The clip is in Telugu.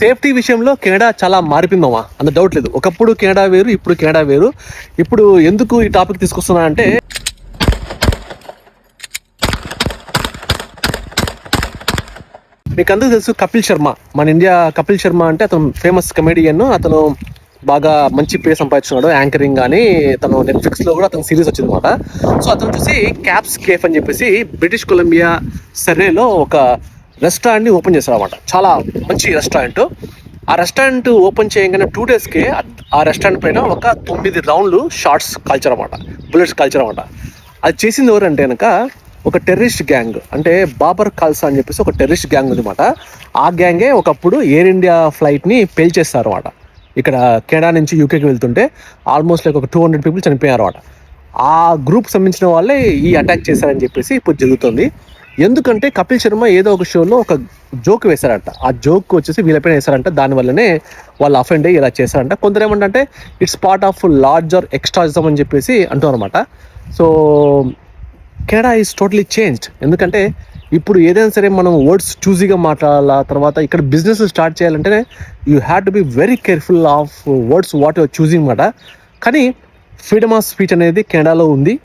సేఫ్టీ విషయంలో కెనడా చాలా మారిపోయిందమ్మా. అంత డౌట్ లేదు. ఒకప్పుడు కెనడా వేరు ఇప్పుడు కెనడా వేరు. ఇప్పుడు ఎందుకు ఈ టాపిక్ తీసుకొస్తున్నా అంటే మీకు అందరూ తెలుసు కపిల్ శర్మ. మన ఇండియా కపిల్ శర్మ అంటే అతను ఫేమస్ కమెడియన్ అతను బాగా మంచి పేరు సంపాదించున్నాడు యాంకరింగ్ కానీ తను నెట్ఫ్లిక్స్లో కూడా అతను సిరీస్ వచ్చింది అనమాట సో అతను వచ్చేసి క్యాప్స్ కేఫ్ అని చెప్పేసి బ్రిటిష్ కొలంబియా సర్రేలో ఒక రెస్టారెంట్ని ఓపెన్ చేశారనమాట చాలా మంచి రెస్టారెంట్. ఆ రెస్టారెంట్ ఓపెన్ చేయగానే టూ డేస్కి ఆ రెస్టారెంట్ పైన ఒక తొమ్మిది రౌండ్లు షార్ట్స్ కల్చర్ అనమాట బుల్లెట్స్ కల్చర్ అనమాట అది చేసింది ఎవరంటే కనుక ఒక టెర్రరిస్ట్ గ్యాంగ్. అంటే బాబర్ ఖాల్సా అని చెప్పేసి ఒక టెర్రరిస్ట్ గ్యాంగ్ ఉందన్నమాట. ఆ గ్యాంగే ఒకప్పుడు ఎయిర్ ఇండియా ఫ్లైట్ని పేల్చేస్తారు అనమాట ఇక్కడ కెనడా నుంచి యూకేకి వెళ్తుంటే ఆల్మోస్ట్ లైక్ ఒక టూ హండ్రెడ్ పీపుల్ చనిపోయారు అనమాట ఆ గ్రూప్ సంబంధించిన వాళ్ళే ఈ అటాక్ చేశారని చెప్పేసి ఇప్పుడు జరుగుతుంది. ఎందుకంటే కపిల్ శర్మ ఏదో ఒక షోలో ఒక జోక్ వేశారంట. ఆ జోక్ వచ్చేసి వీళ్ళపైన వేశారంట. దానివల్లనే వాళ్ళు అఫెండ్ అయ్యి ఇలా చేశారంట. కొందరు ఏమంటే it's part of larger extremism అని చెప్పేసి అంటారు అనమాట so Canada is totally changed ఎందుకంటే ఇప్పుడు ఏదైనా సరే మనం వర్డ్స్ చూజీగా మాట్లాడాలా తర్వాత ఇక్కడ business start చేయాలంటేనే you have to be very careful of words what your choosing మాట కానీ ఫ్రీడమ్ ఆఫ్ స్పీచ్ అనేది కెనడాలో ఉంది.